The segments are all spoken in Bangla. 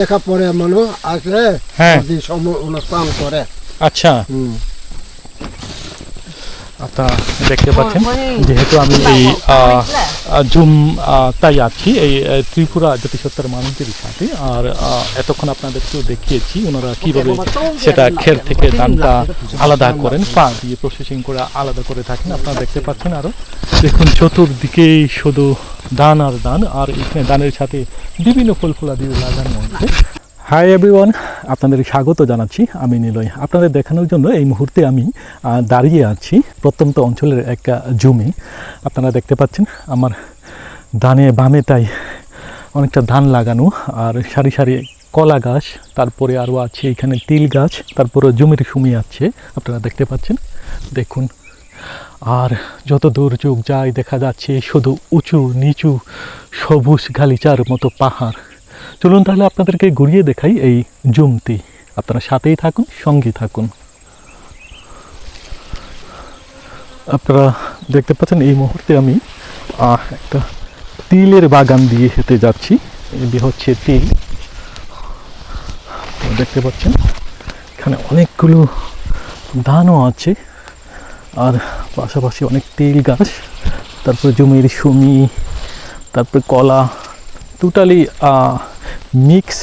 দেখা পরে মানুষ আসলে হ্যাঁ। সময় অনুষ্ঠান করে। আচ্ছা। আচ্ছা দেখতে পাচ্ছেন যেহেতু আমি এই জুম আহ, তাই আছি এই ত্রিপুরা জাতিসত্তার মানুষদের সাথে আর আহ, এতক্ষণ আপনাদেরকেও দেখিয়েছি ওনারা কীভাবে সেটা খের থেকে ধানটা আলাদা করেন পা দিয়ে প্রসেসিং করে আলাদা করে থাকেন আপনারা দেখতে পাচ্ছেন আরও। দেখুন চতুর্দিকেই শুধু ধান আর ধান আর এখানে ধানের সাথে বিভিন্ন ফুল ফুলাদি লাগানো হয়েছে। হাই এভরিওয়ান আপনাদের স্বাগত জানাচ্ছি, আমি নিলয়। আপনাদের দেখানোর জন্য এই মুহূর্তে আমি দাঁড়িয়ে আছি প্রত্যন্ত অঞ্চলের একটা জমি। আপনারা দেখতে পাচ্ছেন, আমার ধানে বামে তাই অনেকটা ধান লাগানো, আর সারি সারি কলা গাছ, তারপরে আরও আছে এখানে তিল গাছ, তারপরে জমির সুমি আছে, আপনারা দেখতে পাচ্ছেন। দেখুন, আর যত দূর চোখ যায় দেখা যাচ্ছে শুধু উঁচু নিচু সবুজ গালিচার মতো পাহাড়। চলুন তাহলে আপনাদেরকে ঘুরিয়ে দেখাই এই জুমতি আপনারা সাথেই থাকুন সঙ্গে থাকুন। আপনারা দেখতে পাচ্ছেন, এই মুহূর্তে আমি একটা তিলের বাগান দিয়ে হেঁটে যাচ্ছি। এটি হচ্ছে তিল। দেখতে পাচ্ছেন, এখানে অনেকগুলো ধানও আছে। আর পাশাপাশি অনেক তিল গাছ। তারপরে জমির সুমি, তারপরে কলা, টোটালি মিক্স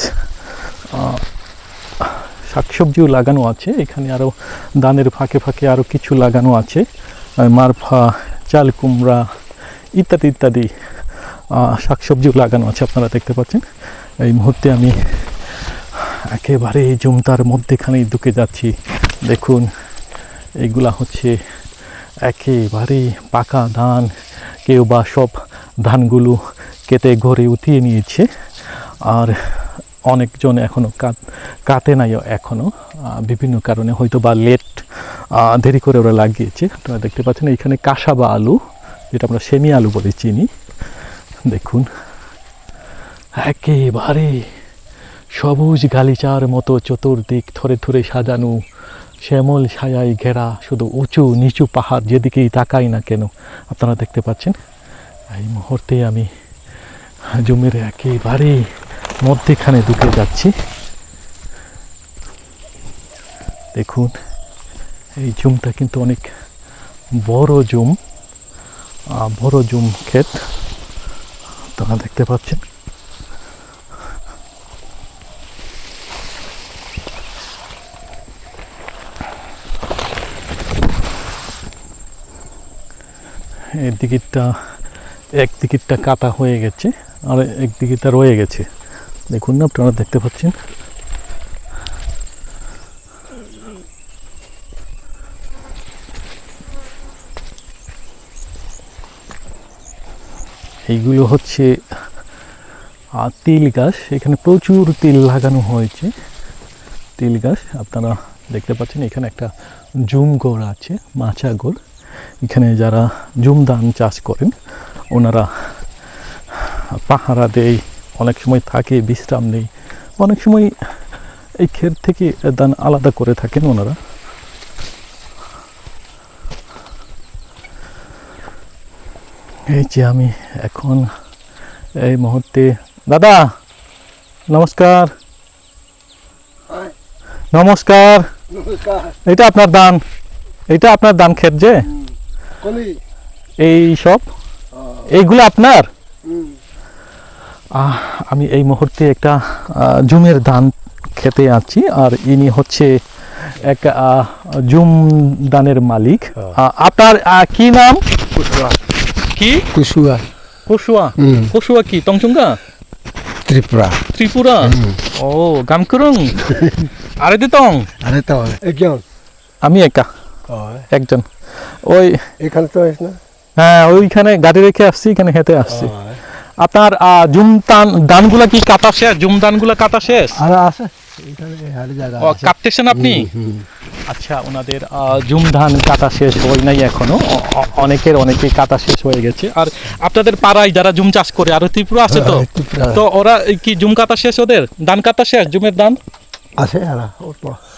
শাকসবজিও লাগানো আছে। এখানে আরও ধানের ফাঁকে ফাঁকে আরও কিছু লাগানো আছে। মারফা, চাল কুমড়া ইত্যাদি ইত্যাদি শাকসবজিও লাগানো আছে আপনারা দেখতে পাচ্ছেন। এই মুহূর্তে আমি একেবারে এই জমতার মধ্যেখানেই ঢুকে যাচ্ছি। দেখুন, এইগুলা হচ্ছে একেবারে পাকা ধান। কেউ বা সব ধানগুলো কেটে ঘরে উঠিয়ে নিয়েছে। আর অনেকজন এখনও কাটে নাই এখনও বিভিন্ন কারণে হয়তো বা লেট দেরি করে ওরা লাগিয়েছে। আপনারা দেখতে পাচ্ছেন এইখানে কাঁসা বা আলু, যেটা আমরা সেমি আলু বলে চিনি। দেখুন। একেবারে সবুজ গালিচার মতো চতুর্দিক থরে থরে সাজানো, শ্যামল ছায়ায় ঘেরা, শুধু উঁচু নিচু পাহাড় যেদিকেই তাকাই না কেন, আপনারা দেখতে পাচ্ছেন। এই মুহূর্তে আমি জমির একেবারে মধ্যেখানে ঢুকে যাচ্ছি। দেখুন, এই জুমটা কিন্তু অনেক বড় জুম বড় জুম ক্ষেত। আপনারা দেখতে পাচ্ছেন। এর দিকেরটা এক দিকেরটা কাটা হয়ে গেছে, আর এক দিকেরটা রয়ে গেছে। দেখুন না, আপনারা দেখতে পাচ্ছেন? এইগুলো হচ্ছে তিল গাছ। এখানে প্রচুর তিল লাগানো হয়েছে। তিল গাছ, আপনারা দেখতে পাচ্ছেন, এখানে একটা জুম গোড় আছে, মাচা গোড়। এখানে যারা জুম ধান চাষ করেন, ওনারা পাহারা দেয় অনেক সময় থাকে বিশ্রাম নেই। অনেক সময় এই ক্ষেত থেকে ধান আলাদা করে থাকেন ওনারা। এই যে আমি এখন এই মুহূর্তে দাদা নমস্কার। নমস্কার। এটা আপনার দান। এটা আপনার দান ক্ষেত যে? এই সব? এইগুলো আপনার? আমি এই মুহূর্তে একটা জুমের ধান খেতে আছি আর ইনি হচ্ছে এক জুম দানের মালিক। আপনার কি নাম? কি? কুসুয়া। কসুয়া। হুম। কসুয়া কি? টংচুঙ্গা? ত্রিপুরা। ত্রিপুরা? ও গামকুরুং? আরে দিতং আরে তো একজন। আমি একা। একজন। ওই এখানে তো এস না? হ্যাঁ ওইখানে গাড়ি রেখে আসছি এখানে হেঁটে আসছি। আপনার জুম দান দানগুলা কি কাটা শেষ? জুম দানগুলা কাটা শেষ? আর আছে। ও কাটতেছেন আপনি? আচ্ছা ওনাদের জুম ধান কাটা শেষ হয় নাই এখনও। অনেকের অনেকে কাটা শেষ হয়ে গেছে। আর আপনাদের পাড়ায় যারা জুম চাষ করে আরও ত্রিপুরা আছে তো? তো ওরা কি জুম কাটা শেষ ওদের? ধান কাটা শেষ জুমের ধান? আছে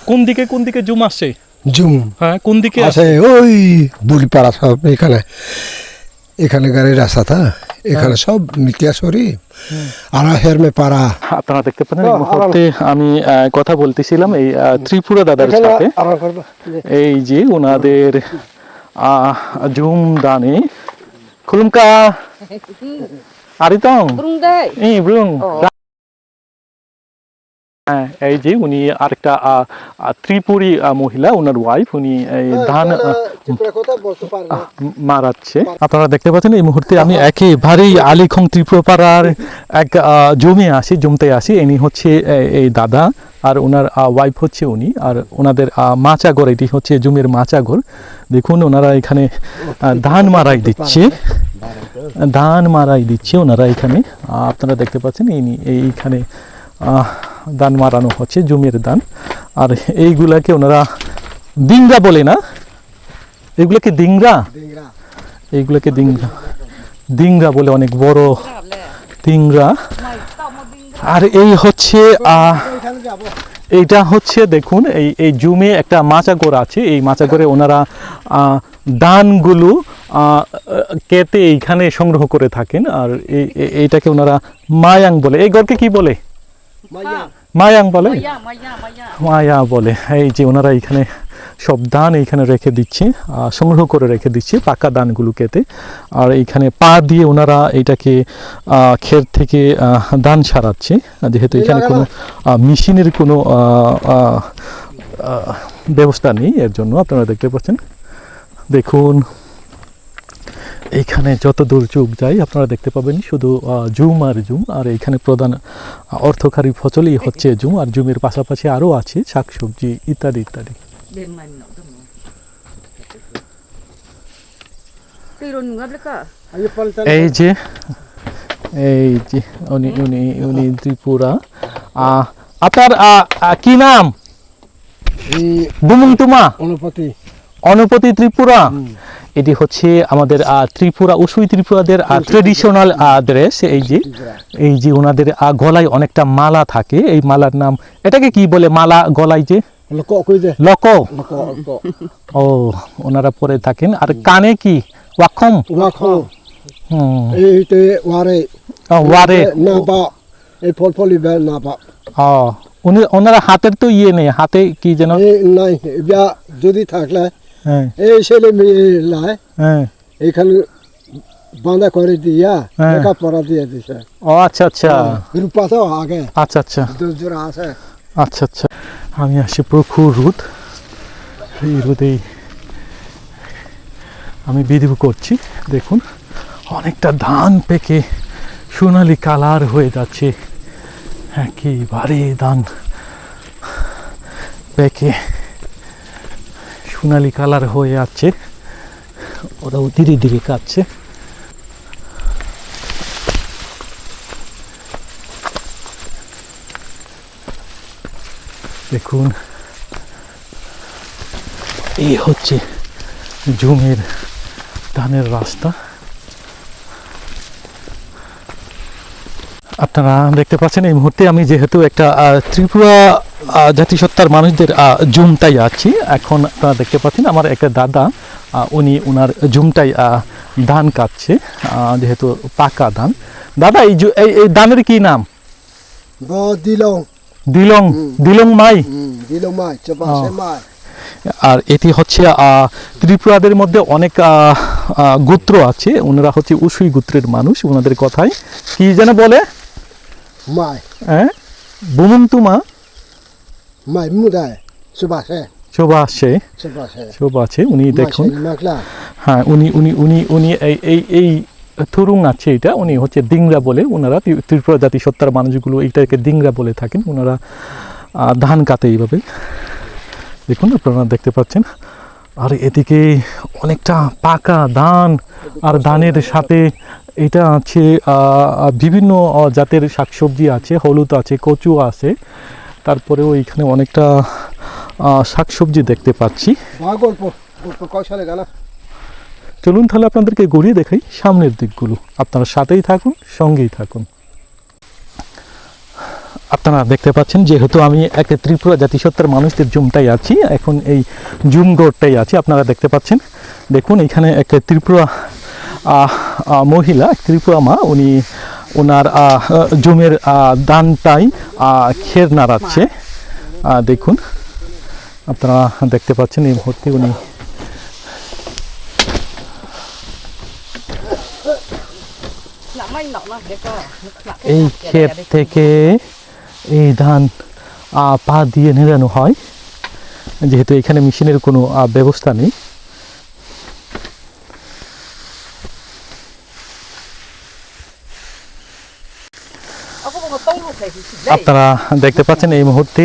কোন দিকে কোন দিকে জুম আসছে জুম। হ্যাঁ কোন দিকে আছে ওই বুড়িপাড়া সব এখানে। এখানে গাড়ির রাস্তা তা? এখানে সব মিতিয়াশরী আর হেরমে পাড়া আপনারা দেখতে পাচ্ছেন এই মুহূর্তে আমি আহ, কথা বলতেছিলাম এই ত্রিপুরা দাদার সাথে। এই যে ওনাদের আহ, জুম দানে খুলুমকা। আরিতম। ব্রুং deh. এই ব্রুং। হ্যাঁ এই যে উনি আরেকটা ত্রিপুরী মহিলা ওনার ওয়াইফ উনি ধান আহ, কথা বলতে পারি না মারাচ্ছে। আপনারা দেখতে পাচ্ছেন এই মুহূর্তে আমি একেবারেই আলিখং ত্রিপুরাপাড়ার এক জমে আসি জমতে আসি। ইনি হচ্ছে এই দাদা আর ওনার ওয়াইফ হচ্ছে উনি। আর ওনাদের আহ, মাচাগর এটি হচ্ছে জমির মাচাগর। দেখুন ওনারা এখানে ধান মারাই দিচ্ছে। ধান মারাই দিচ্ছে ওনারা এখানে। আপনারা দেখতে পাচ্ছেন ইনি এইখানে ধান মারানো হচ্ছে জমির দান। আর এইগুলাকে ওনারা ডিংরা বলে না? এগুলোকে ডিংরা? এইগুলোকে ডিংরা। ডিংরা বলে অনেক বড় ডিংরা। আর এই হচ্ছে এইটা হচ্ছে দেখুন এই এই জুমে একটা মাচাগর আছে। এই মাচাগরে ওনারা দানগুলো কেটে এইখানে সংগ্রহ করে থাকেন। আর এই- এই- এইটাকে ওনারা মায়াং বলে। এই গড়কে কি বলে? মায়াং। বলে. মায়া বলে। এই যে ওনারা এখানে সব ধান এইখানে রেখে দিচ্ছে সংগ্রহ করে রেখে দিচ্ছে পাকা ধানগুলো কেটে। আর এইখানে পা দিয়ে ওনারা এটাকে ক্ষেত থেকে ধান ছাড়াচ্ছে যেহেতু এখানে কোনো মেশিনের কোনো ব্যবস্থা নেই এর জন্য আপনারা দেখতে পাচ্ছেন। দেখুন এইখানে যত দূর চোখ যাই আপনারা দেখতে পাবেন শুধু জুম আর জুম আর এইখানে প্রধান অর্থকারী ফসলই হচ্ছে জুম আর জুমের পাশাপাশি আরও আছে শাকসবজি ইত্যাদি ইত্যাদি। এই যে এই যে উনি উনি উনি ত্রিপুরা আহ, আপনার কি নাম? এই তুমা। অনুপতি। অনুপতি ত্রিপুরা। এটি হচ্ছে আমাদের ত্রিপুরা উসুই ত্রিপুরাদের ট্রেডিশনাল ড্রেস এই যে এই যে ওনাদের গলায় অনেকটা মালা থাকে এই মালার নাম এটাকে কি বলে মালা গলায় যে? লক ও ওনারা পরে থাকেন। আর কানে কি? ওয়াকম ওয়াখ হুম, এইতে ওয়ারে। ওয়ারে। না বা এই ফল ফলি না বা ও ওনারা হাতের তো ইয়ে নেই হাতে কি যেন? নাই। যদি থাকলে এই ছেলে মেয়ে হ্যাঁ। এইখানে বাঁধা করে দিয়া হ্যাঁ। লেখাপড়া দিয়ে দিছে। ও আচ্ছা আচ্ছা। রূপা আগে। আচ্ছা আচ্ছা। দুজোড়া আছে। আচ্ছা আচ্ছা। আমি আসি প্রখুর রোদ। এই রোদেই আমি বিধিব করছি। দেখুন অনেকটা ধান পেকে সোনালি কালার হয়ে যাচ্ছে। একেবারে ধান পেকে। সোনালি কালার হয়ে যাচ্ছে ওরাও ধীরে ধীরে কাটছে দেখুন, এই হচ্ছে জমির ধানের রাস্তা। আপনারা দেখতে পাচ্ছেন, এই মুহূর্তে আমি যেহেতু একটা ত্রিপুরা জাতিসত্তার মানুষদের আহ, জুমটাই আছি। এখন আপনারা দেখতে পাচ্ছেন আমার একটা দাদা উনি ওনার জুমটাই ধান কাটছে যেহেতু পাকা ধান। দাদা এই এই ধানের কি নাম? দিলং। দিলং দিলং মাই। দিলং মাই আর এটি হচ্ছে আহ, ত্রিপুরাদের মধ্যে অনেক গোত্র আছে। ওনারা হচ্ছে উসুই গোত্রের মানুষ ওনাদের কথায় কি যেন বলে? মাই। হ্যাঁ? বুমুন্তুমা। শোভা আসছে শোভা আছে উনি দেখুন। হ্যাঁ উনি উনি উনি উনি এই এই এই থুরুং আছে এটা উনি হচ্ছে বলে ওনারা ত্রি- ত্রিপুরা জাতিসত্তার মানুষগুলো এইটাকে বলে থাকেন ওনারা ধান কাটে এইভাবে। দেখুন আপনারা দেখতে পাচ্ছেন। আর এদিকে অনেকটা পাকা ধান আর ধানের সাথে এটা আছে আহ, বিভিন্ন জাতের শাকসবজি আছে হলুদ আছে কচু আছে। তারপরেও এখানে অনেকটা শাকসবজি দেখতে পাচ্ছি। চলুন তাহলে আপনাদেরকে ঘুরিয়ে দেখাই সামনের দিকগুলো। আপনারা সাথেই থাকুন সঙ্গেই থাকুন। আপনারা দেখতে পাচ্ছেন যেহেতু আমি এক ত্রিপুরা জাতিসত্তার মানুষদের জুমটাই আছি এখন এই জুম গড়টাই আছি আপনারা দেখতে পাচ্ছেন। দেখুন এখানে এক ত্রিপুরা মহিলা ত্রিপুরা মা উনি ওনার জমির দানটাই খের নাড়াচ্ছে দেখুন, আপনারা দেখতে পাচ্ছেন এই মুহূর্তে উনি. এই ক্ষেত থেকে এই ধান পা দিয়ে নেড়ানো হয় যেহেতু এখানে মেশিনের কোনো ব্যবস্থা নেই আপনারা দেখতে পাচ্ছেন এই মুহূর্তে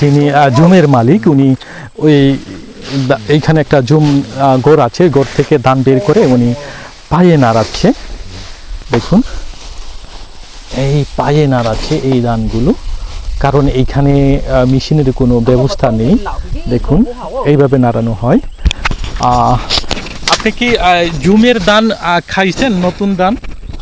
যিনি জুমের মালিক, উনি ওই, এইখানে একটা জুম গোর আছে গোর থেকে ধান বের করে উনি পায়ে নাড়াচ্ছে। দেখুন, এই পায়ে নাড়াচ্ছে এই ধানগুলো, কারণ এইখানে মেশিনের কোনো ব্যবস্থা নেই। দেখুন, এইভাবে নাড়ানো হয়। আপনি কি জুমের দান খাইছেন নতুন দান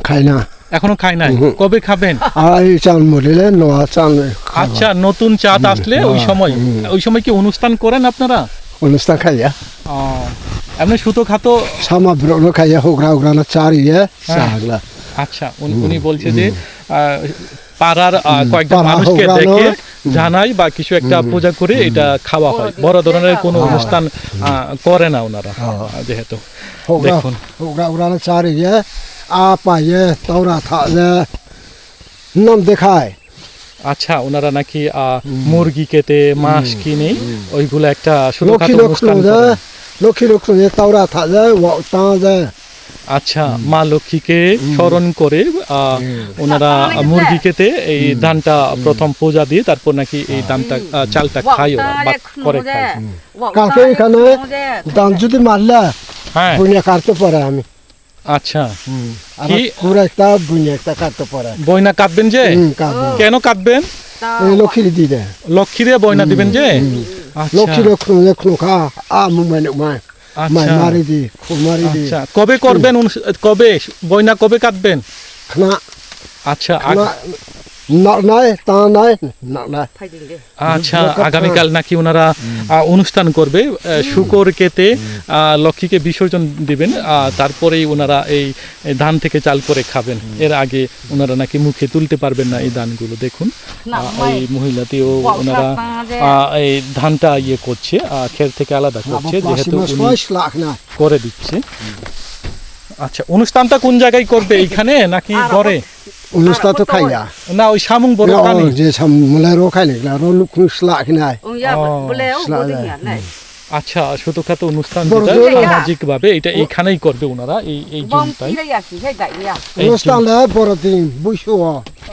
খাই না। এখনও খাই নাই। কবে খাবেন? এই চাল মরিলে নোয়া চাল আচ্ছা নতুন চাঁদ আসলে ওই হ্যাঁ, সময়। ওই সময় কি অনুষ্ঠান করেন আপনারা? অনুষ্ঠান খাইয়া। এমনি সুতো খাতো? সামা ব্রণ খাইয়া হোগরা হোগরা না চার ইয়ে চাগলা। আচ্ছা উনি- বলছে যে পাড়ার কয়েকটা মানুষকে দেখে জানাই বা কিছু একটা পূজা করে এটা খাওয়া হয়। বড় ধরনের কোনো অনুষ্ঠান করে না ওনারা হ্যাঁ। যেহেতু। দেখুন। হোগরা হোগরা না চার ইয়ে আ পাইয়ে তাওরা নাম দেখায়। আচ্ছা ওনারা নাকি আহ, মুরগি কেটে মাছ কিনে ওইগুলো একটা লক্ষ্মী লক্ষ্মী তাওরা তা যে আচ্ছা মা লক্ষ্মীকে স্মরণ করে ওনারা মুরগি কেটে এই ধানটা প্রথম পূজা দিয়ে তারপর নাকি এই ধানটা চালটা খায় ওরা করে খায়। কালকে এখানে দান যদি মারলে হ্যাঁ। বুনিয়া কাটতে পারে আমি। আচ্ছা। কি? পুরো একটা বুনিয়া একটা কাটতে পারে। বইনা কাটবেন যে? কেন কাটবেন? এই লক্ষ্মী দি দে। লক্ষ্মীরে বইনা দিবেন যে? আচ্ছা। লক্ষ্মী খুনুখা আ মুমাই মাই মাই মারি দি মারি দি। আচ্ছা। কবে করবেন কবে? বইনা কবে কাটবেন? না আচ্ছা আচ্ছা আগামীকাল নাকি ওনারা আহ, অনুষ্ঠান করবে শুকর কেটে আহ, লক্ষ্মীকে বিসর্জন দিবেন তারপরেই ওনারা এই ধান থেকে চাল করে খাবেন। এর আগে ওনারা নাকি মুখে তুলতে পারবেন না এই ধানগুলো দেখুন। এই মহিলাটিও ওনারা এই ধানটা ইয়ে করছে আহ, খের থেকে আলাদা করছে যেহেতু করে দিচ্ছে। আচ্ছা অনুষ্ঠানটা কোন জায়গায় করবে এইখানে নাকি ঘরে? অনুষ্ঠান তো খাইয়া না ওই সামুং বড় কানে যে রো খাই না রো নাই nah. আচ্ছা অনুষ্ঠান। সামাজিক ভাবে এটা এইখানেই করবে ওনারা এই এই অনুষ্ঠান জুন- লে বড় দিন বুঝছ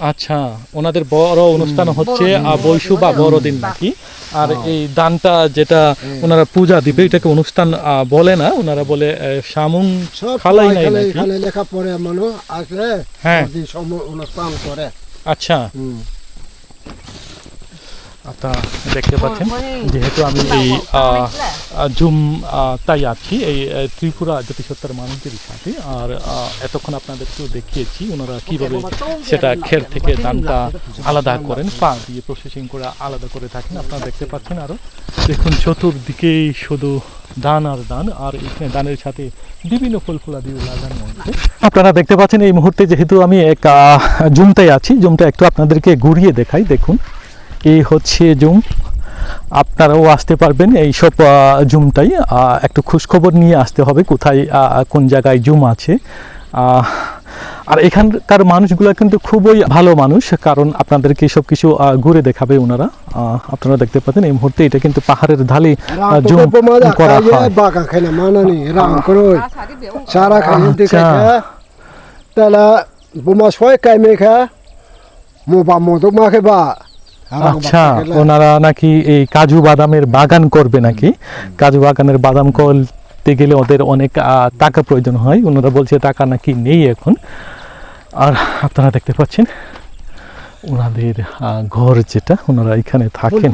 আচ্ছা ওনাদের বড় অনুষ্ঠান হচ্ছে আহ, বৈশু বা বড়দিন নাকি? আর এই দানটা যেটা ওনারা পূজা দিবে এটাকে অনুষ্ঠান আহ, বলে না ওনারা বলে সামুন সামুং খালাই নাই খালাই লেখা পড়ে মানুষ আসলে হ্যাঁ। অনুষ্ঠান করে। আচ্ছা। আচ্ছা দেখতে পাচ্ছেন। যেহেতু আমি এই জুম তাই আছি। এই ত্রিপুরা জাতিসত্তার মানুষদের সাথে। আর এতক্ষণ আপনাদেরকেও দেখিয়েছি ওনারা কীভাবে সেটা খের থেকে ধানটা আলাদা করেন পা দিয়ে প্রসেসিং করে আলাদা করে থাকেন। আপনারা দেখতে পাচ্ছেন আরও। দেখুন চতুর্দিকেই শুধু দান আর দান। আর এখানে দানের সাথে বিভিন্ন ফুল ফুলা দিয়ে লাগানো আছে। আপনারা দেখতে পাচ্ছেন এই মুহূর্তে যেহেতু আমি এক আহ, জুমটায় আছি জুমটা একটু আপনাদেরকে ঘুরিয়ে দেখাই। দেখুন। এই হচ্ছে জুম। আপনারাও আসতে পারবেন এই সব জুমটাই। একটু খোঁজখবর নিয়ে আসতে হবে কোথায় কোন জায়গায় জুম আছে। আর এখানকার মানুষগুলো কিন্তু খুবই ভালো মানুষ কারণ আপনাদেরকে সব কিছু ঘুরে দেখাবে ওনারা। আপনারা দেখতে পাচ্ছেন এই মুহূর্তে এটা কিন্তু পাহাড়ের ঢালে জুম করা হয়। আচ্ছা। তাহলে বোমা ছয় কাই মেখা মোবা মদক মাখে বা আচ্ছা ওনারা নাকি এই কাজু বাদামের বাগান করবে নাকি? কাজু বাগানের বাদাম করতে গেলে ওদের অনেক টাকা প্রয়োজন হয়। ওনারা বলছে টাকা নাকি নেই এখন। আর আপনারা দেখতে পাচ্ছেন ওনাদের ঘর যেটা ওনারা এখানে থাকেন।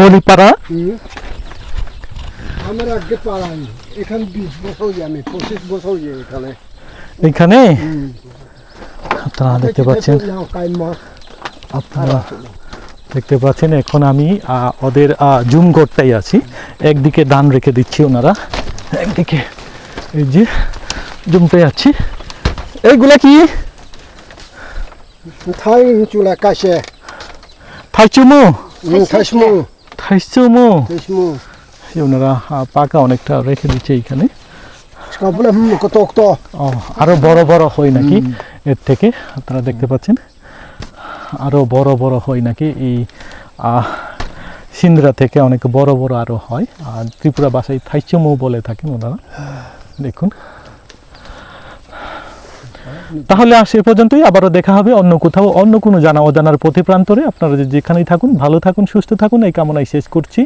বলিপাড়া আমার আগে পাড়াই এখানে বিশ বছর আমি পঁচিশ বছর এখানে। এখানে? আপনারা দেখতে পাচ্ছেন? আপনারা দেখতে পাচ্ছেন এখন আমি ওদের জুম করতেই আছি। একদিকে ধান রেখে দিচ্ছি ওনারা। একদিকে এই যে জুমতে আছি। এইগুলা কি? থাইচুমো থাইচুমো ওনারা পাকা অনেকটা রেখে দিচ্ছে এইখানে। সকালে কত কত? আরও বড় বড় হয় নাকি? এর থেকে আপনারা দেখতে পাচ্ছেন আরও বড় বড় হয় নাকি এই সিন্দ্রা থেকে অনেক বড় বড় আরও হয়। আর ত্রিপুরা ভাষায় থাইচমো বলে থাকেন ওনারা। দেখুন। তাহলে আজ সে পর্যন্তই আবারও দেখা হবে অন্য কোথাও অন্য কোনো জানা অজানার পথে প্রান্তরে। আপনারা যেখানেই থাকুন ভালো থাকুন সুস্থ থাকুন এই কামনায় শেষ করছি।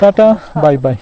Tata bye bye.